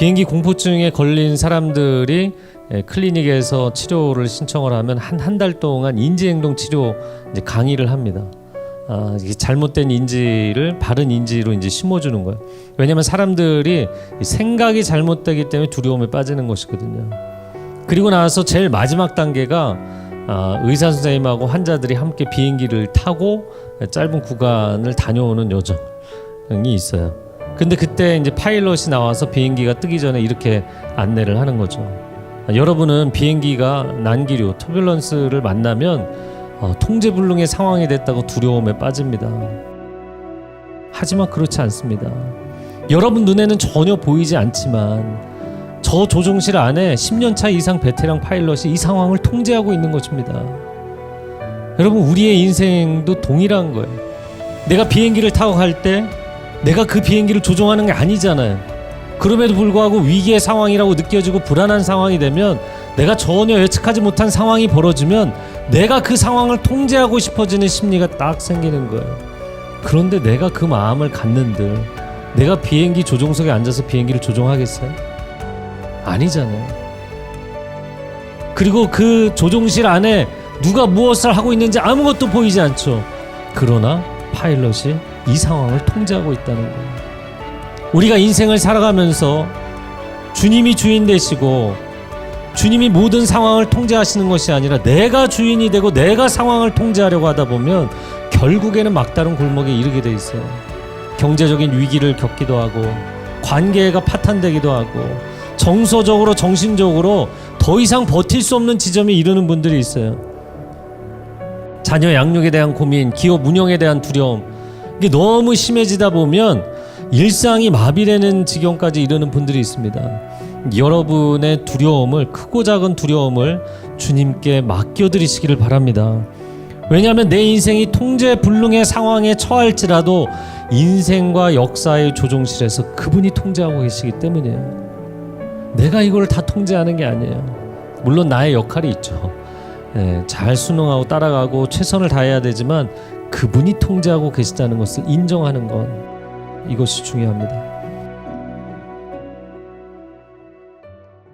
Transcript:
비행기 공포증에 걸린 사람들이 예, 클리닉에서 치료를 신청을 하면 한 한 달 동안 인지행동 치료 강의를 합니다. 아, 잘못된 인지를 바른 인지로 이제 심어주는 거예요. 왜냐하면 사람들이 이 생각이 잘못되기 때문에 두려움에 빠지는 것이거든요. 그리고 나서 제일 마지막 단계가 아, 의사 선생님하고 환자들이 함께 비행기를 타고 짧은 구간을 다녀오는 여정이 있어요. 근데 그때 이제 파일럿이 나와서 비행기가 뜨기 전에 이렇게 안내를 하는 거죠. 아, 여러분은 비행기가 난기류, 터뷸런스를 만나면 어, 통제불능의 상황이 됐다고 두려움에 빠집니다. 하지만 그렇지 않습니다. 여러분 눈에는 전혀 보이지 않지만 저 조종실 안에 10년 차 이상 베테랑 파일럿이 이 상황을 통제하고 있는 것입니다. 여러분 우리의 인생도 동일한 거예요. 내가 비행기를 타고 갈 때 내가 그 비행기를 조종하는 게 아니잖아요. 그럼에도 불구하고 위기의 상황이라고 느껴지고 불안한 상황이 되면 내가 전혀 예측하지 못한 상황이 벌어지면 내가 그 상황을 통제하고 싶어지는 심리가 딱 생기는 거예요. 그런데 내가 그 마음을 갖는들 내가 비행기 조종석에 앉아서 비행기를 조종하겠어요? 아니잖아요. 그리고 그 조종실 안에 누가 무엇을 하고 있는지 아무것도 보이지 않죠. 그러나 파일럿이 이 상황을 통제하고 있다는 거예요. 우리가 인생을 살아가면서 주님이 주인 되시고 주님이 모든 상황을 통제하시는 것이 아니라 내가 주인이 되고 내가 상황을 통제하려고 하다 보면 결국에는 막다른 골목에 이르게 돼 있어요. 경제적인 위기를 겪기도 하고 관계가 파탄되기도 하고 정서적으로 정신적으로 더 이상 버틸 수 없는 지점에 이르는 분들이 있어요. 자녀 양육에 대한 고민, 기업 운영에 대한 두려움 이게 너무 심해지다 보면 일상이 마비되는 지경까지 이르는 분들이 있습니다. 여러분의 두려움을 크고 작은 두려움을 주님께 맡겨드리시기를 바랍니다. 왜냐하면 내 인생이 통제 불능의 상황에 처할지라도 인생과 역사의 조종실에서 그분이 통제하고 계시기 때문이에요. 내가 이걸 다 통제하는 게 아니에요. 물론 나의 역할이 있죠. 예, 잘 순응하고 따라가고 최선을 다해야 되지만 그분이 통제하고 계시다는 것을 인정하는 것 이것이 중요합니다.